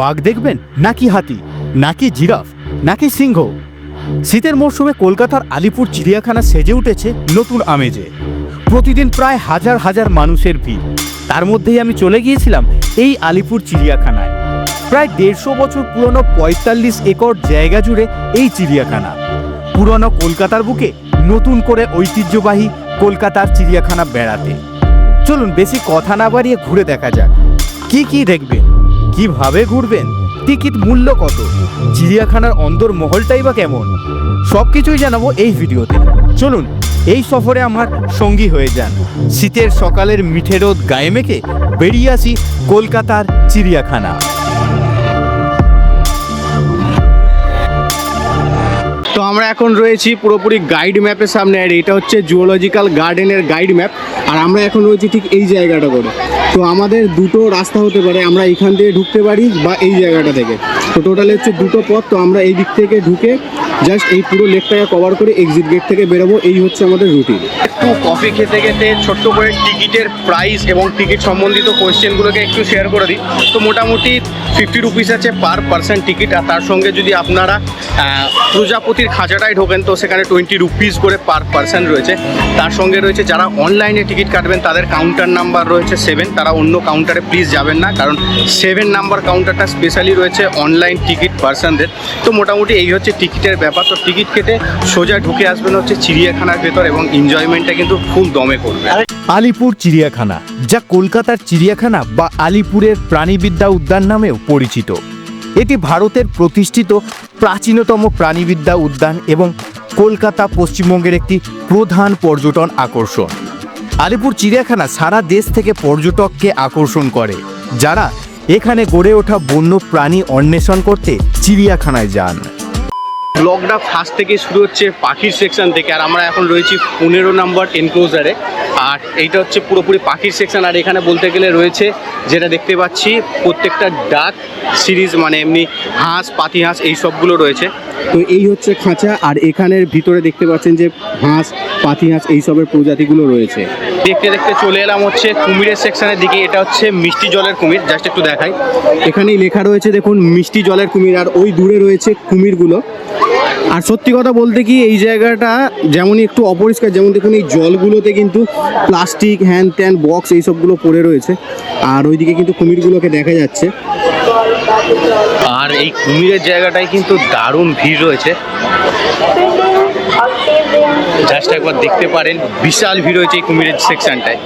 বাঘ দেখবেন, নাকি হাতি, নাকি জিরাফ, নাকি সিংহ। শীতের মরশুমে কলকাতার আলিপুর চিড়িয়াখানা সেজে উঠেছে নতুন আমেজে। প্রতিদিন প্রায় হাজার হাজার মানুষের ভিড়। তার মধ্যেই আমি চলে গিয়েছিলাম এই আলিপুর চিড়িয়াখানায়। প্রায় দেড়শো বছর পুরনো পঁয়তাল্লিশ একর জায়গা জুড়ে এই চিড়িয়াখানা। পুরনো কলকাতার বুকে নতুন করে ঐতিহ্যবাহী কলকাতার চিড়িয়াখানা বেড়াতে। চলুন বেশি কথা না বাড়িয়ে ঘুরে দেখা যাক। কি কি দেখবেন? কীভাবে ঘুরবেন? টিকিট মূল্য কত? চিড়িয়াখানার অন্দর মহলটাই বা কেমন? সব কিছুই জানাব এই ভিডিওতে। চলুন, এই সফরে আমার সঙ্গী হয়ে যান। শীতের সকালের মিঠে রোদ গায়ে মেখে বেরিয়ে আসি কলকাতার চিড়িয়াখানা। তো আমরা এখন রয়েছি পুরোপুরি গাইড ম্যাপের সামনে আর এটা হচ্ছে জুওলজিক্যাল গার্ডেনের গাইড ম্যাপ আর আমরা এখন রয়েছি ঠিক এই জায়গাটা করে। তো আমাদের দুটো রাস্তা হতে পারে, আমরা এখান থেকে ঢুকতে পারি বা এই জায়গাটা থেকে। তো টোটালি হচ্ছে দুটো পথ, তো আমরা এই দিক থেকে ঢুকে জাস্ট এই পুরো লেকটাকে কভার করে এক্সিট গেট থেকে বেরোবো। এই হচ্ছে আমাদের রুটিন একটু কফি খেতে খেতে ছোট্ট করে টিকিটের প্রাইস এবং টিকিট সম্বন্ধিত কোয়েশ্চেনগুলোকে একটু শেয়ার করে দিই। তো মোটামুটি ফিফটি রুপিস আছে পার পার্সেন্ট টিকিট আর তার সঙ্গে যদি আপনারা প্রজাপতির খাঁচাটায় ঢোকেন, তো সেখানে টোয়েন্টি রুপিস করে পার পার্সন রয়েছে। তার সঙ্গে রয়েছে যারা অনলাইনে টিকিট কাটবেন, তাদের কাউন্টার নাম্বার রয়েছে সেভেন তারা অন্য কাউন্টারে প্লিজ যাবেন না, কারণ সেভেন নাম্বার কাউন্টারটা স্পেশালি রয়েছে অনলাইন টিকিট পার্সনদের। তো মোটামুটি এই হচ্ছে টিকিটের ব্যাপার। তো টিকিট কেটে সোজা ঢুকে আসবেন হচ্ছে চিড়িয়াখানার ভেতর এবং এনজয়মেন্টটা কিন্তু ফুল দমে করবে। আলিপুর চিড়িয়াখানা, যা কলকাতার চিড়িয়াখানা বা আলিপুরের প্রাণীবিদ্যা উদ্যান নামেও পরিচিত। এটি ভারতের প্রতিষ্ঠিত প্রাচীনতম প্রাণীবিদ্যা উদ্যান এবং কলকাতা পশ্চিমবঙ্গের একটি প্রধান পর্যটন আকর্ষণ। আলিপুর চিড়িয়াখানা সারা দেশ থেকে পর্যটককে আকর্ষণ করে, যারা এখানে গড়ে ওঠা বন্য প্রাণী অন্বেষণ করতে চিড়িয়াখানায় যান। ব্লগটা ফার্স্ট থেকে শুরু হচ্ছে পাখির সেকশন থেকে আর আমরা এখন রয়েছি পনেরো নম্বর এনক্লোজারে আর এইটা হচ্ছে পুরোপুরি পাখির সেকশন আর এখানে বলতে গেলে রয়েছে যেটা দেখতে পাচ্ছি প্রত্যেকটা ডাক সিরিজ মানে এমনি হাঁস পাতি হাঁস এই সবগুলো রয়েছে। তো এই হচ্ছে খাঁচা আর এখানের ভিতরে দেখতে পাচ্ছেন যে হাঁস পাতি হাঁস এই সবের প্রজাতিগুলো রয়েছে। দেখতে দেখতে চলে এলাম হচ্ছে কুমিরের সেকশনের দিকে। এটা হচ্ছে মিষ্টি জলের কুমির জাস্ট একটু দেখাই। এখানেই লেখা রয়েছে, দেখুন, মিষ্টি জলের কুমির, আর ওই দূরে রয়েছে কুমিরগুলো। আর সত্যি কথা বলতে কি, এই জায়গাটা যেমনই একটু অপরিষ্কার, যেমন দেখুন, এই জলগুলোতে কিন্তু প্লাস্টিক হ্যান্ড ত্যান, বক্স, এই সবগুলো পড়ে রয়েছে। আর ওইদিকে কিন্তু কুমিরগুলোকে দেখা যাচ্ছে। আর এই কুমিরের জায়গাটায় কিন্তু দারুণ ভিড় রয়েছে। জাস্ট একবার দেখতে পারেন। বিশাল ভিড় হয়েছে এই কুমিরের সেকশনটায়।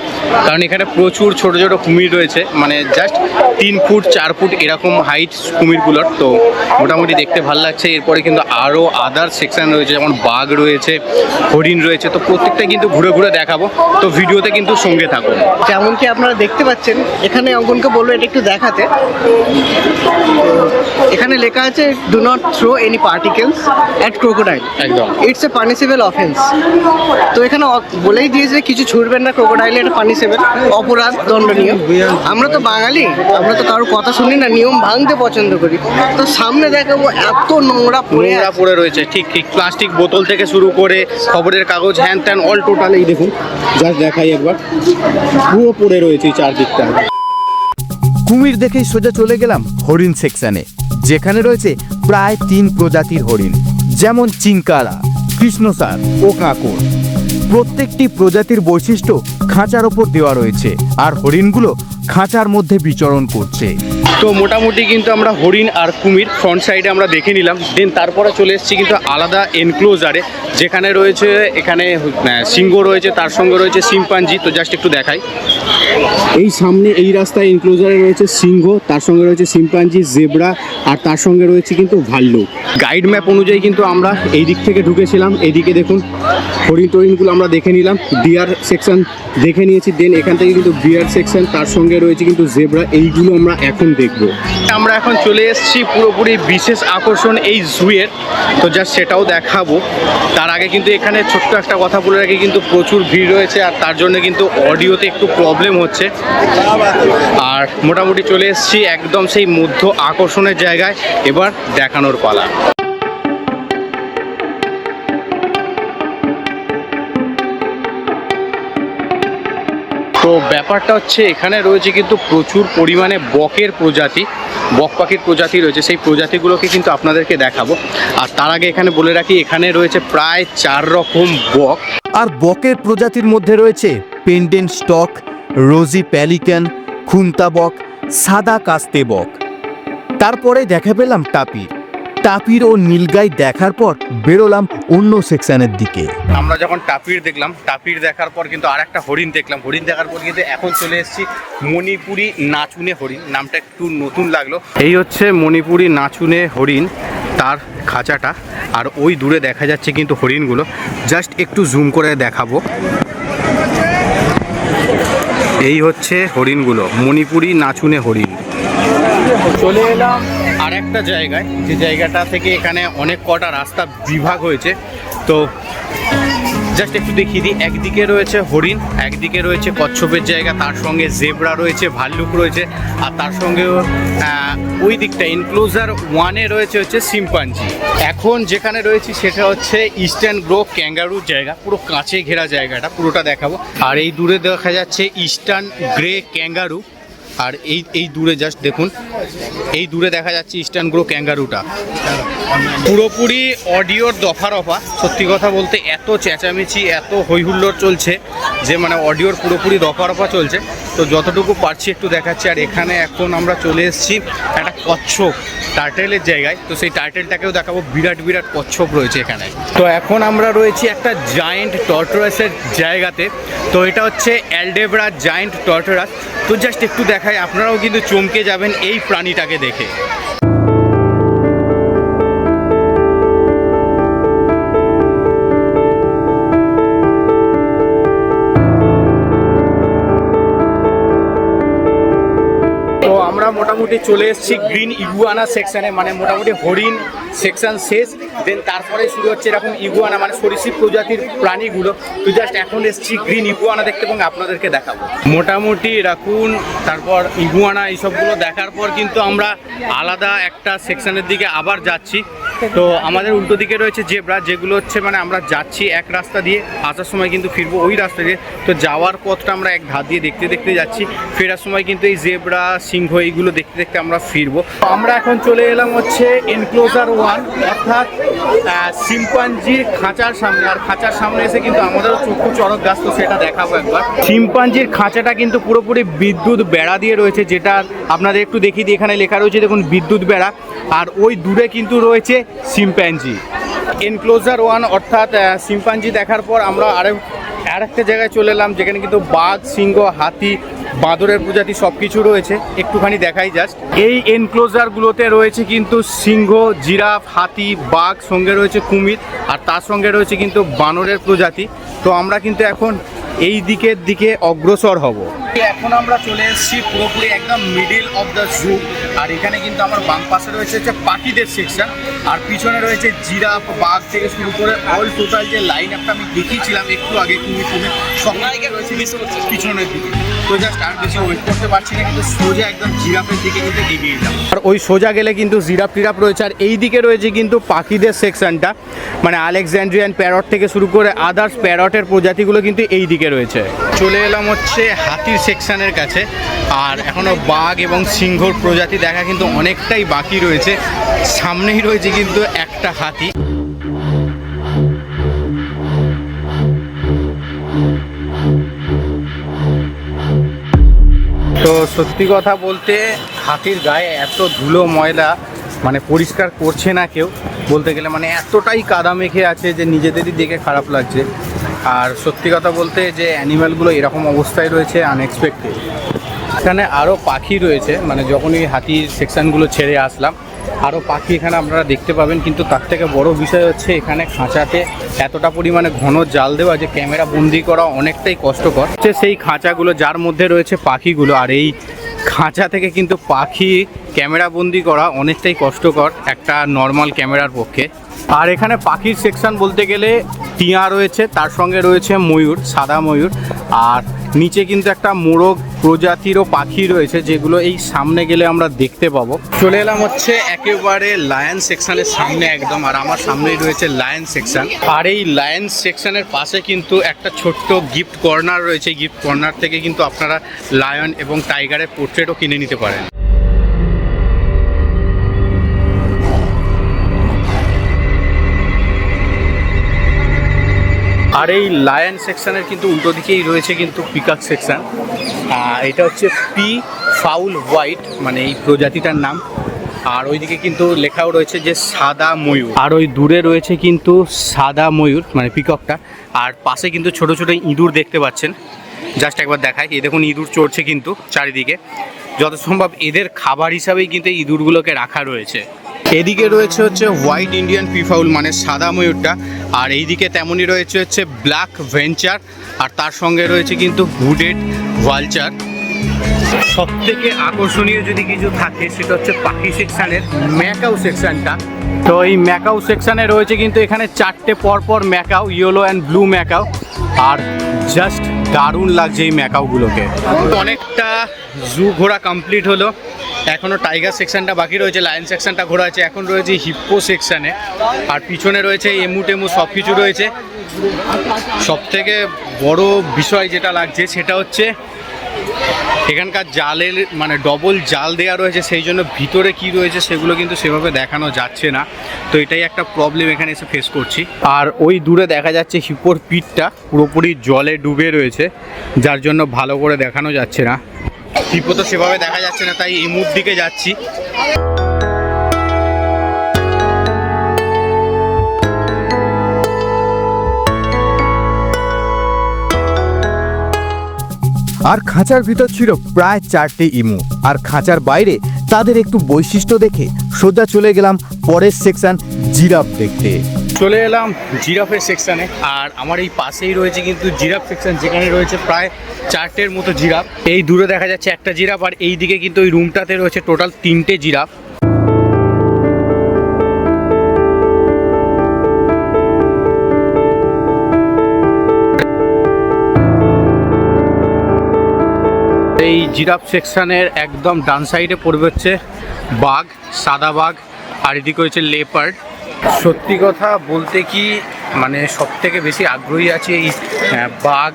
কারণ এখানে প্রচুর ছোট ছোট কুমির রয়েছে। মানে জাস্ট তিন ফুট চার ফুট এরকম হাইট কুমিরগুলোর। তো মোটামুটি দেখতে ভালো লাগছে। এরপরে কিন্তু আরও আদার সেকশন রয়েছে যেমন বাঘ রয়েছে হরিণ রয়েছে। তো প্রত্যেকটা কিন্তু ঘুরে ঘুরে দেখাবো। তো ভিডিওতে কিন্তু সঙ্গে থাকুন। যেমন কি আপনারা দেখতে পাচ্ছেন এখানে অঙ্কনকে বলব এটা একটু দেখাতে। এখানে লেখা আছে do not throw any particles at crocodile একদম। ইটস এ পানিসেবল অফেন্স তো এখানে বলেই দিয়েছে কিছু ছুটবেন না ক্রোকোডাইলে এটা পানিসেবল অপরাধ দণ্ডনীয়। আমরা তো বাঙালি আমরা তো কারোর কথা শুনি না নিয়ম ভাঙতে পছন্দ করি। তো সামনে দেখাবো এত নোংরা পড়ে নোংরা পড়ে রয়েছে ঠিক ঠিক। প্লাস্টিক বোতল থেকে শুরু করে খবরের কাগজ হ্যান ত্যান অল টোটাল এই দেখুন। জাস্ট দেখাই একবার। পুরো পড়ে রয়েছে এই চারদিকটা। কুমির দেখেই সোজা চলে গেলাম হরিণ সেকশনে যেখানে রয়েছে প্রায় তিন প্রজাতির হরিণ যেমন চিঙ্কারা কৃষ্ণসার ও কাঁকড় প্রত্যেকটি প্রজাতির বৈশিষ্ট্য খাঁচার ওপর দেওয়া রয়েছে আর হরিণগুলো খাঁচার মধ্যে বিচরণ করছে। তো মোটামুটি কিন্তু আমরা হরিণ আর কুমির ফ্রন্ট সাইডে আমরা দেখে নিলাম। দেন তারপরে চলে এসেছি কিন্তু আলাদা এনক্লোজারে যেখানে রয়েছে এখানে সিংহ রয়েছে তার সঙ্গে রয়েছে সিম্পাঞ্জি তো জাস্ট একটু দেখাই। এই সামনে এই রাস্তায় এনক্লোজারে রয়েছে সিংহ তার সঙ্গে রয়েছে সিম্পাঞ্জি জেব্রা আর তার সঙ্গে রয়েছে কিন্তু ভাল্লুক। গাইড ম্যাপ অনুযায়ী কিন্তু আমরা এই দিক থেকে ঢুকেছিলাম। এইদিকে দেখুন হরিণ টরিণগুলো আমরা দেখে নিলাম। ডিয়ার সেকশন দেখে নিয়েছি। দেন এখান থেকে কিন্তু বিয়ার সেকশন তার সঙ্গে রয়েছে কিন্তু জেব্রা। এইগুলো আমরা এখন দেখব। আমরা এখন চলে এসেছি পুরোপুরি বিশেষ আকর্ষণ এই জুয়ের তো জাস্ট সেটাও দেখাবো। তার আগে কিন্তু এখানে ছোট্ট একটা কথা বলে রাখি, কিন্তু প্রচুর ভিড় রয়েছে আর তার জন্য কিন্তু অডিওতে একটু প্রবলেম হচ্ছে। আর মোটামুটি চলে এসছি একদম সেই মধ্য আকর্ষণের জায়গায়, এবার দেখানোর পালা। তো ব্যাপারটা হচ্ছে এখানে রয়েছে কিন্তু প্রচুর পরিমাণে বকের প্রজাতি, বক পাখির প্রজাতি রয়েছে। সেই প্রজাতিগুলোকে কিন্তু আপনাদেরকে দেখাবো। আর তার আগে এখানে বলে রাখি, এখানে রয়েছে প্রায় চার রকম বক। আর বকের প্রজাতির মধ্যে রয়েছে পেন্ডেন্ট স্টক, রোজি প্যালিক্যান খুন্তা বক, সাদা কাস্তে বক। তারপরে দেখা পেলাম টাপির। টাপির ও নীলগাই দেখার পর বেরোলাম অন্য সেকশনের দিকে। আমরা যখন টাপির দেখলাম, টাপির দেখার পর কিন্তু আর একটা হরিণ দেখলাম। হরিণ দেখার পর কিন্তু এখন চলে এসেছি মণিপুরি নাচুনে হরিণ। নামটা একটু নতুন লাগল। এই হচ্ছে মণিপুরি নাচুনে হরিণ, তার খাঁচাটা। আর ওই দূরে দেখা যাচ্ছে কিন্তু হরিণগুলো। জাস্ট একটু জুম করে দেখাবো। এই হচ্ছে হরিণগুলো, মণিপুরি নাচুনে হরিণ। চলে এলাম আর একটা জায়গায় যে জায়গাটা থেকে এখানে অনেক কটা রাস্তা বিভাগ হয়েছে। তো জাস্ট একটু দেখিয়ে দিই একদিকে রয়েছে হরিণ একদিকে রয়েছে কচ্ছপের জায়গা তার সঙ্গে জেব্রা রয়েছে ভাল্লুক রয়েছে আর তার সঙ্গেও আহ, ওই দিকটা ইনক্লোজার ওয়ানে রয়েছে হচ্ছে সিম্পাঞ্জি এখন যেখানে রয়েছি সেটা হচ্ছে ইস্টার্ন গ্রো ক্যাঙ্গারুর জায়গা পুরো কাঁচে ঘেরা জায়গাটা পুরোটা দেখাবো। আর এই দূরে দেখা যাচ্ছে ইস্টার্ন গ্রে ক্যাঙ্গারু আর এই এই দূরে জাস্ট দেখুন, এই দূরে দেখা যাচ্ছে ইস্টার্ন গ্রো ক্যাঙ্গারুটা পুরোপুরি অডিওর দফা রফা সত্যি কথা বলতে এত চেঁচামেচি, এত হইহুল্লোড় চলছে যে মানে অডিওর পুরোপুরি দফা রফা চলছে। তো যতটুকু পারছি একটু দেখাচ্ছি, আর এখানে এখন আমরা চলে এসেছি একটা কচ্ছপ টার্টেলের জায়গায়। তো সেই টার্টেলটাকেও দেখাবো, বিরাট বিরাট কচ্ছপ রয়েছে এখানে। তো এখন আমরা রয়েছি একটা জায়েন্ট টর্টোরাসের জায়গাতে। তো এটা হচ্ছে অ্যালডেব্রা জায়েন্ট টর্টোরাস তো জাস্ট একটু দেখাই আপনারাও কিন্তু চমকে যাবেন এই প্রাণীটাকে দেখে। মোটামুটি চলে এসেছি গ্রিন ইগুয়ানা সেকশানে মানে মোটামুটি হরিণ সেকশন শেষ। দেন তারপরে শুরু হচ্ছে এরকম ইগুয়ানা মানে সরীসৃপ প্রজাতির প্রাণীগুলো। তো জাস্ট এখন এসেছি গ্রিন ইগুয়ানা দেখতে এবং আপনাদেরকে দেখাবো। মোটামুটি রাখুন তারপর ইগুয়ানা এইসবগুলো দেখার পর কিন্তু আমরা আলাদা একটা সেকশানের দিকে আবার যাচ্ছি। তো আমাদের উল্টো দিকে রয়েছে জেব্রা, যেগুলো হচ্ছে মানে আমরা যাচ্ছি এক রাস্তা দিয়ে, আসার সময় কিন্তু ফিরবো ওই রাস্তা দিয়ে। তো যাওয়ার পথটা আমরা এক ধার দিয়ে দেখতে দেখতে যাচ্ছি। ফেরার সময় কিন্তু এই জেব্রা, সিংহ, এইগুলো দেখতে দেখতে আমরা ফিরবো। আমরা এখন চলে এলাম হচ্ছে এনক্লোজার ওয়ান অর্থাৎ সিম্পাঞ্জির খাঁচার সামনে। আর খাঁচার সামনে এসে কিন্তু আমাদেরও চক্ষু চড়ক গাছ, তো সেটা দেখাবো একবার। সিম্পাঞ্জির খাঁচাটা কিন্তু পুরোপুরি বিদ্যুৎ বেড়া দিয়ে রয়েছে, যেটা আপনাদের একটু দেখিয়ে দিই। এখানে লেখা রয়েছে, দেখুন, বিদ্যুৎ বেড়া। আর ওই দূরে কিন্তু রয়েছে সিম্প্যাঞ্জি এনক্লোজার ওয়ান অর্থাৎ সিম্পাঞ্জি দেখার পর আমরা আরেক আর একটা জায়গায় চলে এলাম, যেখানে কিন্তু বাঘ, সিংহ, হাতি বাঁদরের প্রজাতি সব কিছু রয়েছে। একটুখানি দেখাই জাস্ট এই এনক্লোজারগুলোতে রয়েছে কিন্তু সিংহ, জিরাফ, হাতি, বাঘ, সঙ্গে রয়েছে কুমির, আর তার সঙ্গে রয়েছে কিন্তু বানরের প্রজাতি। তো আমরা কিন্তু এখন এই দিকের দিকে অগ্রসর হব। এখন আমরা চলে এসেছি পুরোপুরি একদম মিডিল অফ দ্য জু আর এখানে কিন্তু আমার বাম পাশে রয়েছে হচ্ছে পাখিদের সেকশন আর পিছনে রয়েছে জিরাফ, বাঘ থেকে শুরু করে অল টোটাল যে লাইন আপটা আমি দেখিয়েছিলাম একটু আগে কুমির কুমির সব রয়েছে পিছনের দিকে। তো জাস্ট আর বেশি ওয়েট করতে পারছি না কিন্তু সোজা একদম জিরাফের দিকে কিন্তু এগিয়ে যাব। আর ওই সোজা গেলে কিন্তু জিরাফ টিরাফ রয়েছে আর এই দিকে রয়েছে কিন্তু পাখিদের সেকশনটা। মানে আলেকজান্ড্রিয়ান প্যারট থেকে শুরু করে আদার্স প্যারটের প্রজাতিগুলো কিন্তু এই দিকে রয়েছে। চলে এলাম হচ্ছে হাতির সেকশনের কাছে আর এখনও বাঘ এবং সিংহর প্রজাতি দেখা কিন্তু অনেকটাই বাকি রয়েছে। সামনেই রয়েছে কিন্তু একটা হাতি। তো সত্যি কথা বলতে হাতির গায়ে এত ধুলো ময়লা মানে পরিষ্কার করছে না কেউ। বলতে গেলে মানে এতটাই কাদা মেখে আছে যে নিজেদেরই দেখে খারাপ লাগছে। আর সত্যি কথা বলতে যে অ্যানিম্যালগুলো এরকম অবস্থায় রয়েছে আনএক্সপেক্টেড এখানে আরও পাখি রয়েছে মানে যখনই হাতির সেকশানগুলো ছেড়ে আসলাম আরও পাখি এখানে আপনারা দেখতে পাবেন, কিন্তু তার থেকে বড় বিষয় হচ্ছে এখানে খাঁচাতে এতটা পরিমাণে ঘন জাল দেওয়া যে ক্যামেরা বন্দি করা অনেকটাই কষ্টকর। হচ্ছে সেই খাঁচাগুলো, যার মধ্যে রয়েছে পাখিগুলো, আর এই খাঁচা থেকে কিন্তু পাখি ক্যামেরা বন্দি করা অনেকটাই কষ্টকর একটা নর্মাল ক্যামেরার পক্ষে। আর এখানে পাখির সেকশন বলতে গেলে টিয়া রয়েছে, তার সঙ্গে রয়েছে ময়ূর, সাদা ময়ূর। আর নিচে কিন্তু একটা মোরগ প্রজাতিরও পাখি রয়েছে, যেগুলো এই সামনে গেলে আমরা দেখতে পাবো। চলে এলাম হচ্ছে একেবারে লায়ন সেকশনের সামনে একদম, আর আমার সামনেই রয়েছে লায়ন সেকশন আর এই লায়ন সেকশনের পাশে কিন্তু একটা ছোট্ট গিফট কর্নার রয়েছে। গিফট কর্নার থেকে কিন্তু আপনারা লায়ন এবং টাইগারের পোর্ট্রেটও কিনে নিতে পারেন। আর এই লায়ন সেকশনের কিন্তু উল্টো দিকেই রয়েছে কিন্তু পিকাক সেকশন এটা হচ্ছে পি ফাউল হোয়াইট মানে এই প্রজাতিটার নাম। আর ওইদিকে কিন্তু লেখাও রয়েছে যে সাদা ময়ূর। আর ওই দূরে রয়েছে কিন্তু সাদা ময়ূর মানে পিককটা আর পাশে কিন্তু ছোট ছোট ইঁদুর দেখতে পাচ্ছেন। জাস্ট একবার দেখাই, এই দেখুন ইঁদুর চড়ছে কিন্তু চারিদিকে। যত সম্ভব এদের খাবার হিসাবেই কিন্তু ইঁদুরগুলোকে রাখা রয়েছে। এদিকে রয়েছে হচ্ছে হোয়াইট ইন্ডিয়ান পিফাউল মানে সাদা ময়ূরটা, আর এইদিকে তেমনই রয়েছে হচ্ছে ব্ল্যাক ভেঞ্চার আর তার সঙ্গে রয়েছে কিন্তু হুডেড ভালচার সব থেকে আকর্ষণীয় যদি কিছু থাকে, সেটা হচ্ছে পাখি সেকশানের ম্যাকাউ সেকশনটা তো এই ম্যাকাউ সেকশানে রয়েছে কিন্তু এখানে চারটে পরপর macaw yellow and blue macaw, R just দারুণ লাগছে এই ম্যাকাউগুলোকে। অনেকটা জু ঘোরা কমপ্লিট হলো। এখনও টাইগার সেকশনটা বাকি রয়েছে লায়ন সেকশনটা ঘোরা আছে। এখন রয়েছে হিপ্পো সেকশানে আর পিছনে রয়েছে এমু টেমু সব কিছু রয়েছে। সব থেকে বড় বিষয় যেটা লাগছে সেটা হচ্ছে, এখানকার জালের মানে ডবল জাল দেওয়া রয়েছে, সেই জন্য ভিতরে কি রয়েছে সেগুলো কিন্তু সেভাবে দেখানো যাচ্ছে না। তো এটাই একটা প্রবলেম এখানে এসে ফেস করছি। আর ওই দূরে দেখা যাচ্ছে হিপোর পিঠটা পুরোপুরি জলে ডুবে রয়েছে, যার জন্য ভালো করে দেখানো যাচ্ছে না। হিপো তো সেভাবে দেখা যাচ্ছে না, তাই এমুর দিকে যাচ্ছি। আর খাঁচার ভিতর ছিল প্রায় চারটে ইমু। আর খাঁচার বাইরে তাদের একটু বৈশিষ্ট্য দেখে সোজা চলে গেলাম পরের সেকশন জিরাফ দেখতে। চলে এলাম জিরাফের সেকশানে আর আমার এই পাশেই রয়েছে কিন্তু জিরাফ সেকশান যেখানে রয়েছে প্রায় চারটের মতো জিরাফ। এই দূরে দেখা যাচ্ছে একটা জিরাফ, আর এই দিকে কিন্তু ওই রুমটাতে রয়েছে টোটাল তিনটে জিরাফ। এই জিরাফ সেকশানের একদম ডান সাইডে পড়বে হচ্ছে বাঘ, সাদা বাঘ, আর এদিকে হচ্ছে লেপার্ড সত্যি কথা বলতে কি মানে সব থেকে বেশি আগ্রহী আছে এই বাঘ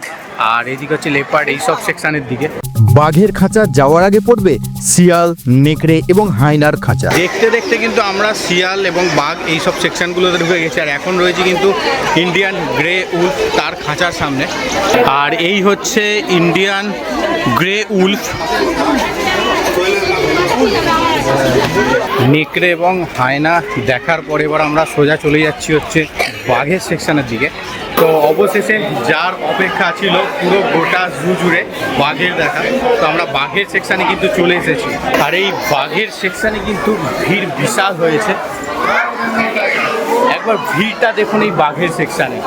আর এদিকে হচ্ছে লেপার্ড এই সব সেকশনের দিকে। বাঘের খাঁচা যাওয়ার আগে পড়বে শিয়াল নেকড়ে এবং হাইনার খাঁচা। দেখতে দেখতে কিন্তু আমরা শিয়াল এবং বাঘ এই সব সেকশনগুলোতে ঢুকে গেছি আর এখন রয়েছে কিন্তু ইন্ডিয়ান গ্রে উলফ তার খাঁচার সামনে। আর এই হচ্ছে ইন্ডিয়ান গ্রে উলফ নেকড়ে এবং হায়না দেখার পর এবার আমরা সোজা চলে যাচ্ছি হচ্ছে বাঘের সেকশনের দিকে। তো অবশেষে যার অপেক্ষা ছিল পুরো গোটা জু জুড়ে বাঘের দেখা। তো আমরা বাঘের সেকশানে কিন্তু চলে এসেছি। আর এই বাঘের সেকশানে কিন্তু ভিড় বিশাল হয়েছে। একবার ভিড়টা দেখুন এই বাঘের সেকশানে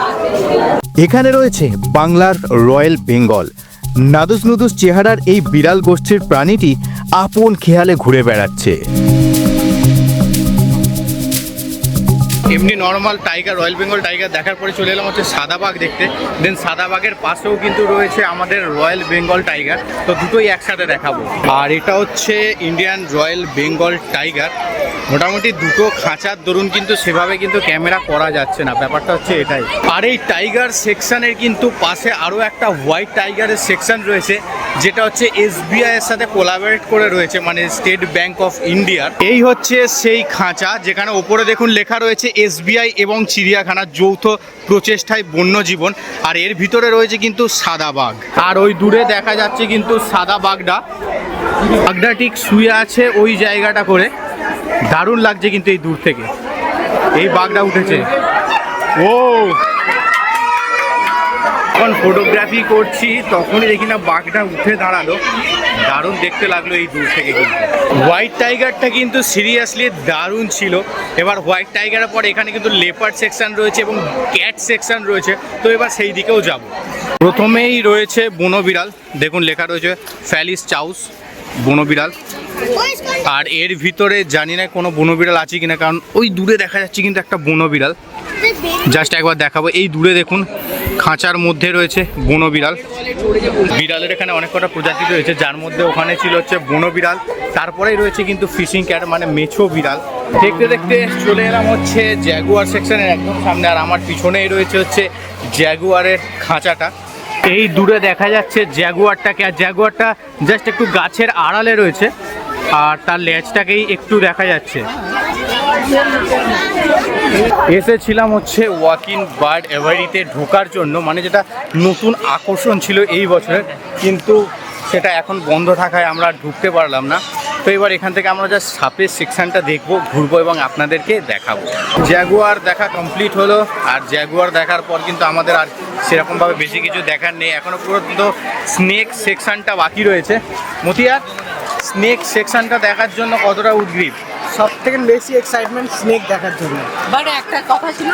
এখানে রয়েছে বাংলার রয়্যাল বেঙ্গল। নাদুস নুদুস চেহারার এই বিড়াল গোষ্ঠীর প্রাণীটি আপন খেয়ালে ঘুরে বেড়াচ্ছে। এমনি normal tiger royal Bengal tiger দেখার পরে চলে এলাম হচ্ছে সাদা বাঘ দেখতে। দেন সাদা বাঘের পাশেও কিন্তু রয়েছে আমাদের রয়্যাল বেঙ্গল টাইগার তো দুটোই একসাথে দেখাবো। আর এটা হচ্ছে ইন্ডিয়ান রয়্যাল বেঙ্গল টাইগার মোটামুটি দুটো খাঁচার দরুন কিন্তু সেভাবে কিন্তু ক্যামেরা করা যাচ্ছে না। ব্যাপারটা হচ্ছে এটাই। আর এই টাইগার সেকশানের কিন্তু পাশে আরও একটা হোয়াইট টাইগারের সেকশন রয়েছে। যেটা হচ্ছে এসবিআই এর সাথে কোলাবরেট করে রয়েছে মানে স্টেট ব্যাংক অফ ইন্ডিয়ার এই হচ্ছে সেই খাঁচা, যেখানে ওপরে দেখুন লেখা রয়েছে এসবিআই এবং চিড়িয়াখানার যৌথ প্রচেষ্টায় বন্যজীবন, আর এর ভিতরে রয়েছে কিন্তু সাদা বাঘ আর ওই দূরে দেখা যাচ্ছে কিন্তু সাদা বাঘটা বাঘটা ঠিক শুয়ে আছে ওই জায়গাটা করে। দারুণ লাগছে কিন্তু এই দূর থেকে। এই বাঘটা উঠেছে। ও! যখন ফটোগ্রাফি করছি, তখনই দেখি না বাঘটা উঠে দাঁড়াল। দারুণ দেখতে লাগল এই দূর থেকে কিন্তু। হোয়াইট টাইগারটা কিন্তু সিরিয়াসলি দারুণ ছিল। এবার হোয়াইট টাইগারের পর এখানে কিন্তু লেপার্ড সেকশন রয়েছে এবং ক্যাট সেকশন রয়েছে। তো এবার সেই দিকেও যাব। প্রথমেই রয়েছে বনো বিড়াল। দেখুন, লেখা রয়েছে ফ্যালিস চাউস বনো বিড়াল। আর এর ভিতরে জানি না কোনো বনো বিড়াল আছে কিনা, কারণ ওই দূরে দেখা যাচ্ছে কিন্তু একটা বনো বিড়াল। জাস্ট একবার দেখাবো। এই দূরে দেখুন খাঁচার মধ্যে রয়েছে বনো বিড়াল। বিড়ালের এখানে অনেক কটা প্রজাতি রয়েছে, যার মধ্যে ওখানে ছিল হচ্ছে বনো বিড়াল, তারপরেই রয়েছে কিন্তু ফিশিং ক্যাট মানে মেছো বিড়াল। দেখতে দেখতে চলে এলাম হচ্ছে জ্যাগুয়ার সেকশনের একদম সামনে, আর আমার পিছনেই রয়েছে হচ্ছে জ্যাগুয়ারের খাঁচাটা। এই দূরে দেখা যাচ্ছে জ্যাগুয়ারটাকে, আর জ্যাগুয়ারটা জাস্ট একটু গাছের আড়ালে রয়েছে, আর তার লেজটাকেই একটু দেখা যাচ্ছে। এসেছিলাম হচ্ছে ওয়াকিং বার্ড এভারিতে ঢোকার জন্য মানে যেটা নতুন আকর্ষণ ছিল এই বছরের, কিন্তু সেটা এখন বন্ধ থাকায় আমরা ঢুকতে পারলাম না। তো এবার এখান থেকে আমরা জাস্ট সাপের সেকশনটা দেখব, ঘুরবো এবং আপনাদেরকে দেখাবো। জ্যাগুয়ার দেখা কমপ্লিট হলো, আর জ্যাগুয়ার দেখার পর কিন্তু আমাদের আর সেরকমভাবে বেশি কিছু দেখার নেই। এখনও পর্যন্ত স্নেক সেকশানটা বাকি রয়েছে। মতিয়ার? স্নেক সেকশনটা দেখার জন্য কতটা উদ্গ্রীব? সব থেকে বেশি এক্সাইটমেন্ট স্নেক দেখার জন্য। বাট একটা কথা ছিল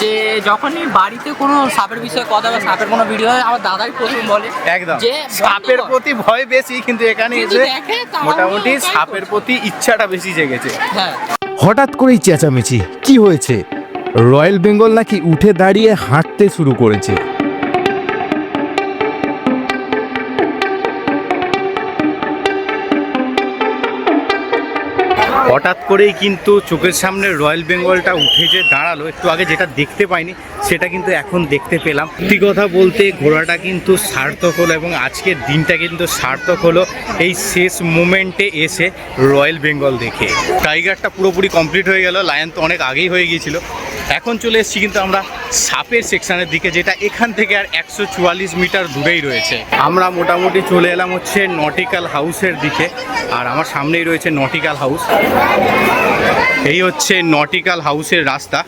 যে যখনই বাড়িতে কোনো সাপের বিষয়ে কথা বা সাপের কোনো ভিডিও হয় আমার দাদাই প্রথম বলে একদম। যে সাপের প্রতি ভয় বেশি কিন্তু এখানে এসে মোটামুটি সাপের প্রতি ইচ্ছাটা বেশি জেগেছে। হ্যাঁ। হঠাৎ করেই চেঁচামেচি কি হয়েছে? রয়্যাল বেঙ্গল নাকি উঠে দাঁড়িয়ে হাঁটতে শুরু করেছে। হঠাৎ করেই কিন্তু চোখের সামনে রয়্যাল বেঙ্গলটা উঠে যে দাঁড়াল, একটু আগে যেটা দেখতে পাইনি, সেটা কিন্তু এখন দেখতে পেলাম। সত্যি কথা বলতে ঘোড়াটা কিন্তু সার্থক হলো এবং আজকের দিনটা কিন্তু সার্থক হলো। এই শেষ মোমেন্টে এসে রয়্যাল বেঙ্গল দেখে। টাইগারটা পুরোপুরি কমপ্লিট হয়ে গেল, লায়ন তো অনেক আগেই হয়ে গিয়েছিল। এখন চলে এসেছি কিন্তু আমরা সাপের সেকশনের দিকে, যেটা এখান থেকে আর একশো চুয়াল্লিশ মিটার দূরেই রয়েছে। আমরা মোটামুটি চলে এলাম হচ্ছে নটিক্যাল হাউসের দিকে, আর আমার সামনেই রয়েছে নটিক্যাল হাউস। এই হচ্ছে নটিক্যাল হাউসের রাস্তা।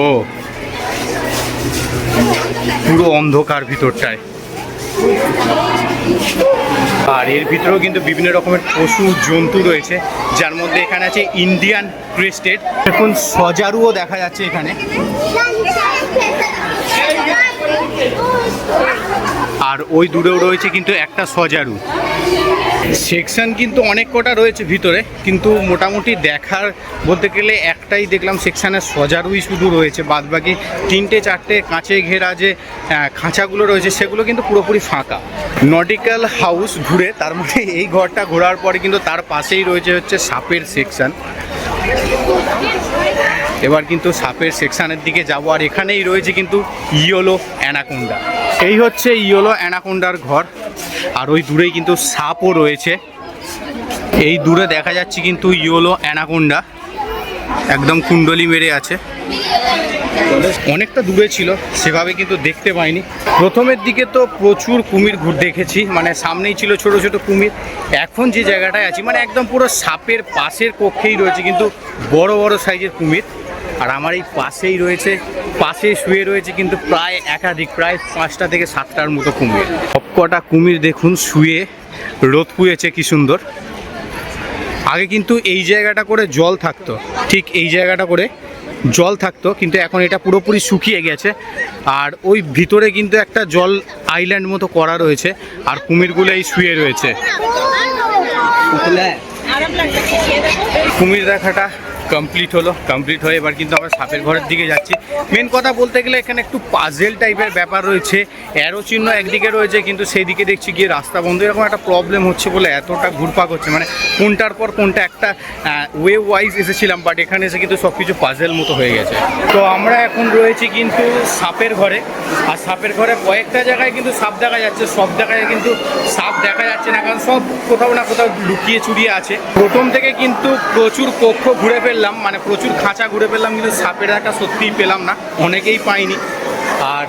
ও, পুরো অন্ধকার ভিতরটায়। আর এর ভিতরেও কিন্তু বিভিন্ন রকমের পশু, জন্তু রয়েছে, যার মধ্যে এখানে আছে ইন্ডিয়ান ক্রেস্টেড এখন সজারুও দেখা যাচ্ছে এখানে। আর ওই দূরেও রয়েছে কিন্তু একটা সজারু। সেকশন কিন্তু অনেক কটা রয়েছে ভিতরে, কিন্তু মোটামুটি দেখার বলতে গেলে একটাই দেখলাম সেকশানের সজারুই শুধু রয়েছে। বাদ বাকি তিনটে, চারটে কাঁচে ঘেরা যে খাঁচাগুলো রয়েছে সেগুলো কিন্তু পুরোপুরি ফাঁকা। নটিক্যাল হাউস ঘুরে, তার মানে এই ঘরটা ঘোরার পরে কিন্তু তার পাশেই রয়েছে হচ্ছে সাপের সেকশন এবার কিন্তু সাপের সেকশানের দিকে যাব, আর এখানেই রয়েছে কিন্তু ইয়োলো অ্যানাকোন্ডা। এই হচ্ছে ইয়োলো অ্যানাকোন্ডার ঘর, আর ওই দূরেই কিন্তু সাপও রয়েছে। এই দূরে দেখা যাচ্ছে কিন্তু ইয়োলো অ্যানাকোন্ডা, একদম কুণ্ডলি মেরে আছে। অনেকটা দূরে ছিল, সেভাবে কিন্তু দেখতে পাইনি। প্রথমের দিকে তো প্রচুর কুমির ঘুর, দেখেছি মানে সামনেই ছিল ছোট ছোট কুমির। এখন যে জায়গাটায় আছি মানে একদম পুরো সাপের পাশের কক্ষেই রয়েছে কিন্তু বড় বড় সাইজের কুমির। আর আমার এই পাশেই রয়েছে পাশে শুয়ে রয়েছে কিন্তু প্রায় একাধিক প্রায় পাঁচটা থেকে সাতটার মতো কুমির। সবকটা কুমির দেখুন শুয়ে রোদ পুয়েছে কি সুন্দর। আগে কিন্তু এই জায়গাটা করে জল থাকতো ঠিক এই জায়গাটা করে জল থাকতো কিন্তু এখন এটা পুরোপুরি শুকিয়ে গেছে। আর ওই ভিতরে কিন্তু একটা জল আইল্যান্ড মতো করা রয়েছে আর কুমিরগুলো এই শুয়ে রয়েছে। কুমির দেখাটা কমপ্লিট হলো কমপ্লিট হয়ে এবার কিন্তু আমরা সাপের ঘরের দিকে যাচ্ছি। মেন কথা বলতে গেলে এখানে একটু পাজেল টাইপের ব্যাপার রয়েছে। অ্যারো চিহ্ন একদিকে রয়েছে, কিন্তু সেই দিকে দেখছি গিয়ে রাস্তা বন্ধ। এরকম একটা প্রবলেম হচ্ছে বলে এতটা ঘুরপাক হচ্ছে। মানে কোনটার পর কোনটা একটা ওয়ে ওয়াইজ এসেছিলাম বাট এখানে এসে কিন্তু সব কিছু পাজেল মতো হয়ে গেছে। তো আমরা এখন রয়েছি কিন্তু সাপের ঘরে। আর সাপের ঘরে কয়েকটা জায়গায় কিন্তু সাপ দেখা যাচ্ছে। সব জায়গায় কিন্তু সাপ দেখা যাচ্ছে না, কারণ সব কোথাও না কোথাও লুকিয়ে চুরিয়ে আছে। প্রথম থেকে কিন্তু প্রচুর কক্ষ ঘুরে ফেললাম। মানে প্রচুর খাঁচা ঘুরে পেলাম, কিন্তু সাপের দেখা সত্যিই পেলাম না। অনেকেই পাইনি। আর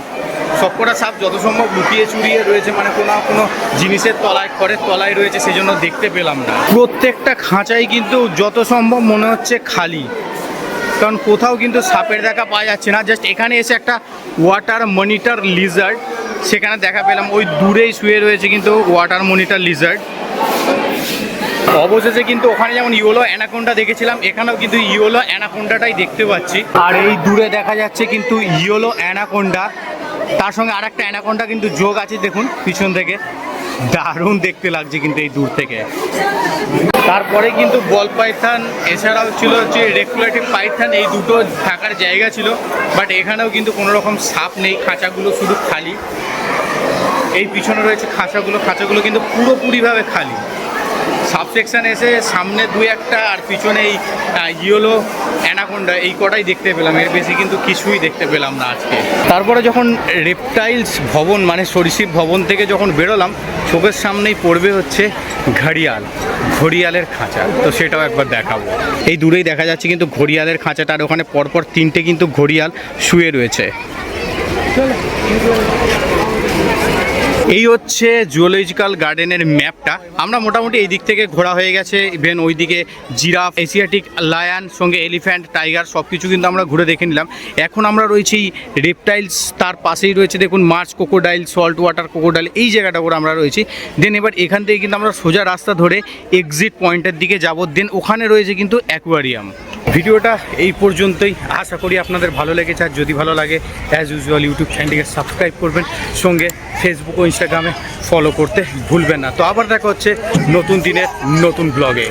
সবকটা সাপ যত সম্ভব লুকিয়ে চুরিয়ে রয়েছে মানে কোনো কোনো জিনিসের তলায়, খড়ের তলায় রয়েছে সেই জন্য দেখতে পেলাম না। প্রত্যেকটা খাঁচাই কিন্তু যত সম্ভব মনে হচ্ছে খালি। কারণ কোথাও কিন্তু সাপের দেখা পাওয়া যাচ্ছে না। জাস্ট এখানে এসে একটা ওয়াটার মনিটার লিজার্ড সেখানে দেখা পেলাম। ওই দূরেই শুয়ে রয়েছে কিন্তু ওয়াটার মনিটার লিজার্ড অবশেষে কিন্তু ওখানে যেমন ইওলো অ্যানাকোন্ডা দেখেছিলাম, এখানেও কিন্তু ইওলো অ্যানাকোন্ডাটাই দেখতে পাচ্ছি। আর এই দূরে দেখা যাচ্ছে কিন্তু ইওলো অ্যানাকোন্ডা। তার সঙ্গে আর একটা অ্যানাকোন্ডা কিন্তু যোগ আছে, দেখুন, পিছন থেকে। দারুণ দেখতে লাগছে কিন্তু এই দূর থেকে। তারপরে কিন্তু বল পাইথান, এছাড়াও ছিল যে রেগুলেটিভ পাইথান, এই দুটো থাকার জায়গা ছিল। বাট এখানেও কিন্তু কোনো রকম সাপ নেই, খাঁচাগুলো শুধু খালি। এই পিছনে রয়েছে খাঁচাগুলো খাঁচাগুলো কিন্তু পুরোপুরিভাবে খালি। সাব সেকশন এসে সামনে দু একটা আর পিছনে এই ইয়েলো অ্যানাকোন্ডা এই কটাই দেখতে পেলাম। এর বেশি কিন্তু কিছুই দেখতে পেলাম না আজকে। তারপরে যখন রেপটাইলস ভবন মানে সরীসৃপ ভবন থেকে যখন বেরোলাম, চোখের সামনেই পড়বে হচ্ছে ঘড়িয়াল, ঘড়িয়ালের খাঁচা। তো সেটাও একবার দেখাবো। এই দূরেই দেখা যাচ্ছে কিন্তু ঘড়িয়ালের খাঁচাটা, আর ওখানে পরপর তিনটে কিন্তু ঘড়িয়াল শুয়ে রয়েছে। এই হচ্ছে জুওলজিক্যাল গার্ডেনের ম্যাপটা আমরা মোটামুটি এই দিক থেকে ঘোরা হয়ে গেছে ইভেন ওইদিকে জিরাফ এশিয়াটিক লায়ন সঙ্গে এলিফ্যান্ট টাইগার সব কিছু কিন্তু আমরা ঘুরে দেখে নিলাম। এখন আমরা রয়েছি রেপটাইলস তার পাশেই রয়েছে দেখুন marsh crocodile salt water crocodile এই জায়গাটা করে আমরা রয়েছি। দেন এবার এখান থেকে কিন্তু আমরা সোজা রাস্তা ধরে এক্সিট পয়েন্টের দিকে যাব। দেন ওখানে রয়েছে কিন্তু অ্যাকোয়ারিয়াম ভিডিওটা এই পর্যন্তই। আশা করি আপনাদের ভালো লেগেছে। আর যদি ভালো লাগে অ্যাজ ইউজুয়াল ইউটিউব চ্যানেলটিকে সাবস্ক্রাইব করবেন। সঙ্গে ফেসবুক ও ইনস্টাগ্রামে ফলো করতে ভুলবেন না। তো আবার দেখা হচ্ছে নতুন দিনের নতুন ব্লগে